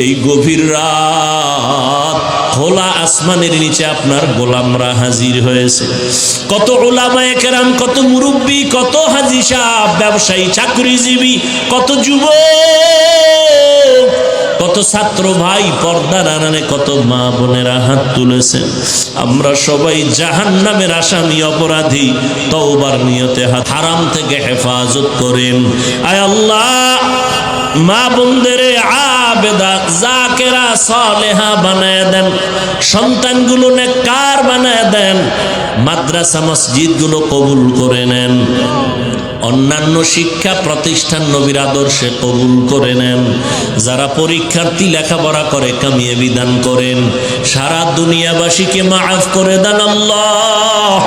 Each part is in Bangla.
এই গভীর রাত খোলা আসমানের নিচে আপনার গোলামরা হাজির হয়েছে। কত ওলামায়ে কেরাম, কত মুরব্বী, কত হাজি সাহ ব্যবসায়ী, চাকরিজীবী, কত যুবক, কত ছাত্র ভাই পর্দার আনানে কত মা বোনেরা হাত তুলেছেন। আমরা সবাই জাহান নামের আসামি অপরাধী, তওবার নিয়তে হারাম থেকে হেফাজত করেন। আয় আল্লাহ মা বোনদের আবেদা, জাকেরা, সালেহা বানায় দেন। সন্তানগুলো নেককার বানায় দেন। মাদ্রাসা, মসজিদগুলো কবুল করে নেন। অন্যান্য শিক্ষা প্রতিষ্ঠান নবীর আদর্শে কবুল করে নেন। যারা পরীক্ষার্থী লেখাপড়া করে কামিয়ে বিধান করেন। সারা দুনিয়াবাসীকে মাফ করে দেন আল্লাহ।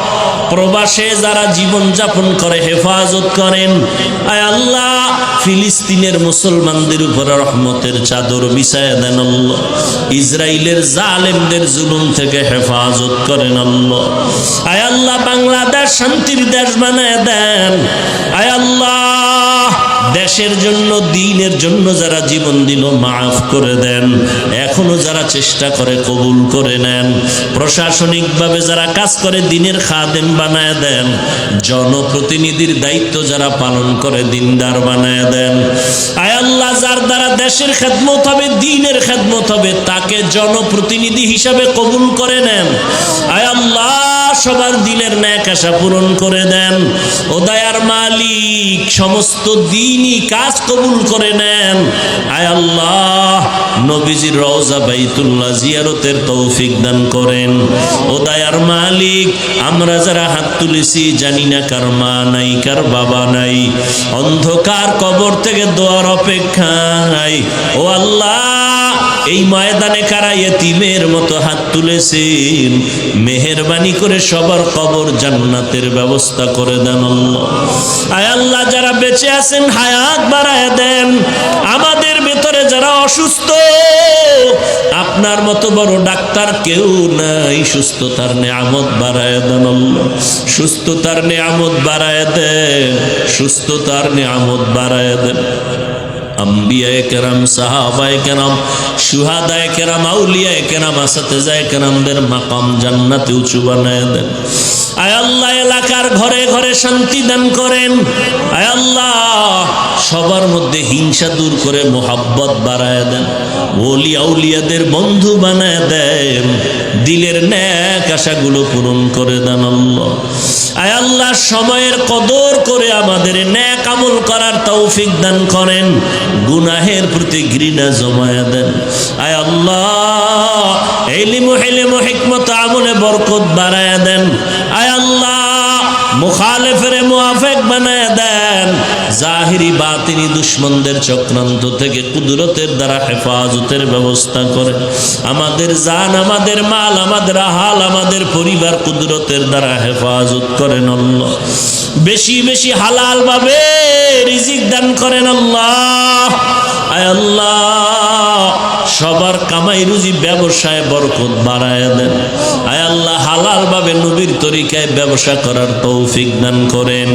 প্রবাসে যারা জীবন যাপন করে, হেফাজত করেন। আয় আল্লাহ ফিলিস্তিনের মুসলমানদের উপর রহমতের চাদর বিছায় দেন ইসরায়েলের জালেমদের জুলুম থেকে হেফাজত করেন আয় আল্লাহ, বাংলাদেশ শান্তির দেশ বানায় দেন। আয় দেশের জন্য, দিনের জন্য যারা জীবন দিল, মাফ করে দেন। এখনও যারা চেষ্টা করে, কবুল করে নেন। প্রশাসনিকভাবে যারা কাজ করে, দিনের খাদেম বানায় দেন। জনপ্রতিনিধির দায়িত্ব যারা পালন করে, দিনদার বানায় দেন। আয় আল্লাহ, যার দ্বারা দেশের খেদমত হবে, দিনের খেদমত হবে, তাকে জনপ্রতিনিধি হিসাবে কবুল করে নেন। আয় আল্লাহ, সবার দিলের ন্যাক আশা পূরণ করে দেন। ও দয়ার মালিক, সমস্ত দিনই কাজ কবুল করে নেন? আয় আল্লাহ, নবীজির রওজা বাইতুল্লাহ জিয়ারতের তৌফিক দান করেন। ও দায়ার মালিক, আমরা যারা হাত তুলেছি জানি না কার মা নাই, কার বাবা নাই। অন্ধকার কবর থেকে দোয়ার অপেক্ষায়, ও আল্লাহ এই ময়দানে কারা এতিমের মতো হাত তুলেছেন? মেহেরবানি করে সবার কবর জান্নাতের ব্যবস্থা করে দেন আয় আল্লাহ, যারা বেঁচে আছেন, হায়াত বাড়ায় দেন। আমাদের ভেতরে যারা অসুস্থ, আপনার মতো বড় ডাক্তার কেউ নাই। সুস্থতার নেয়ামত বাড়ায় দেন সুস্থতার নেয়ামত বাড়ায় দেন। সুস্থতার নেয়ামত বাড়ায় দেন। আম্বিয়ায় দেন। আয়াল্লাহ এলাকার ঘরে ঘরে শান্তি দান করেন। সবার মধ্যে হিংসা দূর করে মোহাব্বত বাড়ায় দেন। ওলি আউলিয়াদের বন্ধু বানায় দেন। দিলের ন্যাক আশাগুলো পূরণ করে দেন আল্লাহ। আয় আল্লাহ, সময়ের কদর করে আমাদের ন্যাক আমল করার তৌফিক দান করেন। গুনাহের প্রতি ঘৃণা জমায়া দেন। আয় আল্লাহ, এলিমু হেলিমু হিকমত আমলে বরকত বাড়ায়া দেন। মুখালেফের মুআফেক বানায় দেন। জাহিরি বাতিনি দুশ্মনদের চক্রান্ত থেকে কুদরতের দ্বারা হেফাজতের ব্যবস্থা করে। আমাদের জান, আমাদের মাল, আমাদের হাল আমাদের পরিবার কুদরতের দ্বারা হেফাজত করেন আল্লাহ। বেশি বেশি হালাল ভাবে রিজিক দান করেন আল্লাহ। আয় আল্লাহ, সবার কামাই রুজি ব্যবসায় বরকত বাড়ায় দেন। আয় আল্লাহ হালাল ভাবে নবীর তরিকায় ব্যবসা করার তৌফিক দান করেন।